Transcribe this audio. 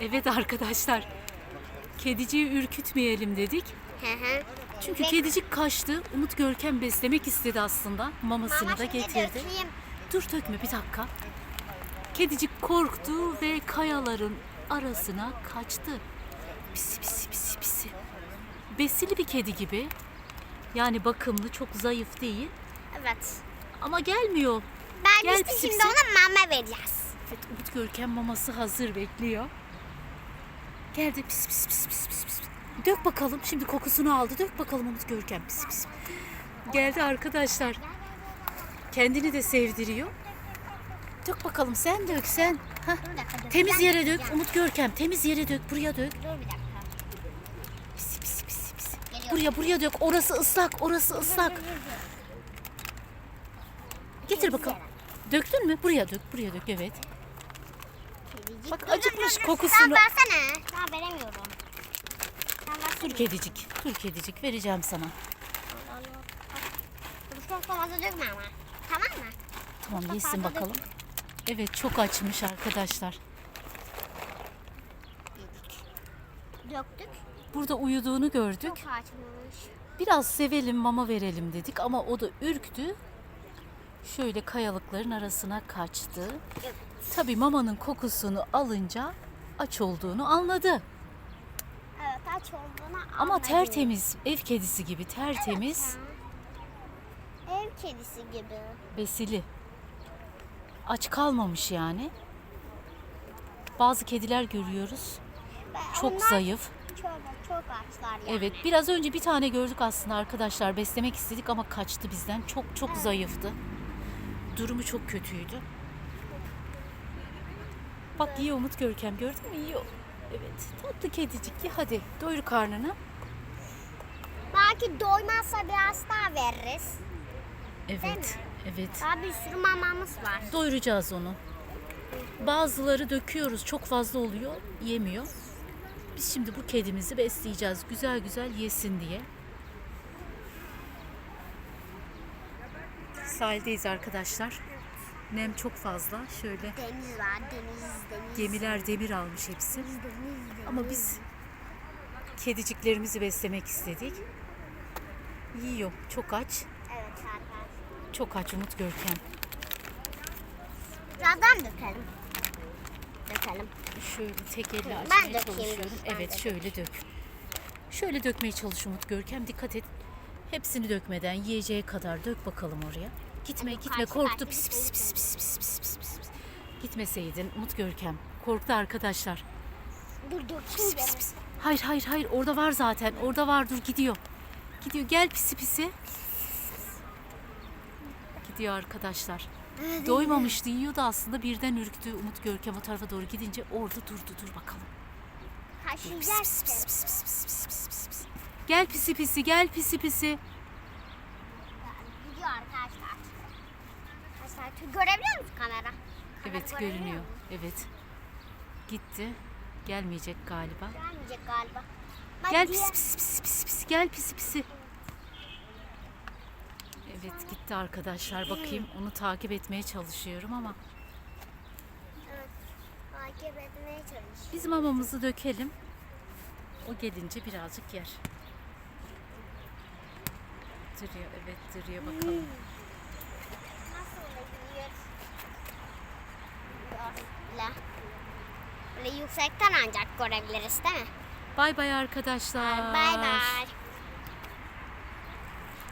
Evet arkadaşlar. Kediciyi ürkütmeyelim dedik. Hı hı. Çünkü Ve- kedicik kaçtı. Umut Görkem beslemek istedi aslında. Mamasını Mama da şimdi getirdi. dökeyim. Dur dökme bir dakika. Kedicik korktu ve kayaların arasına kaçtı. Pisi pisi pisi pisi. Besili bir kedi gibi. Yani bakımlı, çok zayıf değil. Evet. Ama gelmiyor. Ben Gel işte pisi şimdi pisi. ona mama vereceğiz. Evet, Umut Görkem maması hazır bekliyor. Geldi pis pis pis pis pis pis. Dök bakalım. Şimdi kokusunu aldı. Dök bakalım Umut Görkem pis pis. Geldi arkadaşlar. Kendini de sevdiriyor. Dök bakalım sen dök sen. Hah. Temiz yere dök. Umut Görkem. Temiz yere dök. Buraya dök. Pis pis pis pis. Buraya buraya dök. Orası ıslak. Orası ıslak. Getir bakalım. Döktün mü? Buraya dök. Buraya dök. Evet. Kedicik. Bak acıkmış kokusunu. Sen versene. Ben veremiyorum. Sen versene. Dur kedicik. Dur kedicik. Vereceğim sana. Çok fazla dökme ama. Tamam mı? Tamam Çok yesin bakalım. Evet çok açmış arkadaşlar. Döktük. Burada uyuduğunu gördük. Çok açmış. Biraz sevelim mama verelim dedik ama o da ürktü. Şöyle kayalıkların arasına kaçtı. Evet. Tabii mamanın kokusunu alınca aç olduğunu anladı. Evet aç olduğunu Ama anladım. tertemiz, ev kedisi gibi tertemiz, Ha. Ev kedisi gibi. besili. Aç kalmamış yani. Bazı kediler görüyoruz. Çok onlar zayıf. Çok açlar yani. Evet, biraz önce bir tane gördük aslında arkadaşlar. Beslemek istedik ama kaçtı bizden. Çok çok zayıftı. Durumu çok kötüydü. Bak yiyor Umut Görkem gördün mü? Yiyor. Evet, tatlı kedicik. Ye hadi doyur karnını. Belki doymazsa biraz daha veririz. Evet, evet. Daha bir sürü mamamız var. Doyuracağız onu. Bazıları döküyoruz. Çok fazla oluyor. Yemiyor. Biz şimdi bu kedimizi besleyeceğiz. Güzel güzel yesin diye. Sahildeyiz arkadaşlar. Nem çok fazla. Şöyle Deniz var, deniz, deniz. gemiler demir almış hepsi. Deniz, deniz. Ama biz kediciklerimizi beslemek istedik. Yiyor. Çok aç. Evet arkadaşlar. Çok aç Umut Görkem. Birazdan dökelim. Dökelim. Şöyle tek elle Ben açmaya dökeyim, çalışıyorum. ben Evet de şöyle dök. Şöyle dökmeye çalış Umut Görkem. Dikkat et. Hepsini dökmeden yiyeceği kadar dök bakalım oraya. Gitme gitme korktu. Pis pis pis pis pis pis pis pis. pis. Gitmeseydin Umut Görkem. Korktu arkadaşlar. Dur Pis dökeyim pis de. pis. Hayır hayır hayır orada var zaten. Orada var dur gidiyor. Gidiyor gel pisi pisi. Gidiyor arkadaşlar. Doymamıştı yiyordu aslında birden ürktü Umut Görkem o tarafa doğru gidince orada durdu dur bakalım. Pis, pis, Kaşıyacağız. pis, pis, pis, pis, pis, pis, pis, pis. Gel pisi pisi gel pisi pisi. Gidiyor arkadaşlar. Görebiliyor musun kamera? Evet Kamera görünüyor. Evet. Gitti. Gelmeyecek galiba. Gelmeyecek galiba. Bak Gel pisi pisi pisi pisi pisi gel pisi pisi. Evet gitti arkadaşlar. Bakayım onu takip etmeye çalışıyorum ama Evet. Takip etmeye çalış. biz mamamızı dökelim. O gelince birazcık yer. Duruyor evet duruyor bakalım. Nasıl oluyor? Böyle. Böyle yüksekten ancak görebiliriz değil mi? Bay bay arkadaşlar. Bay bay.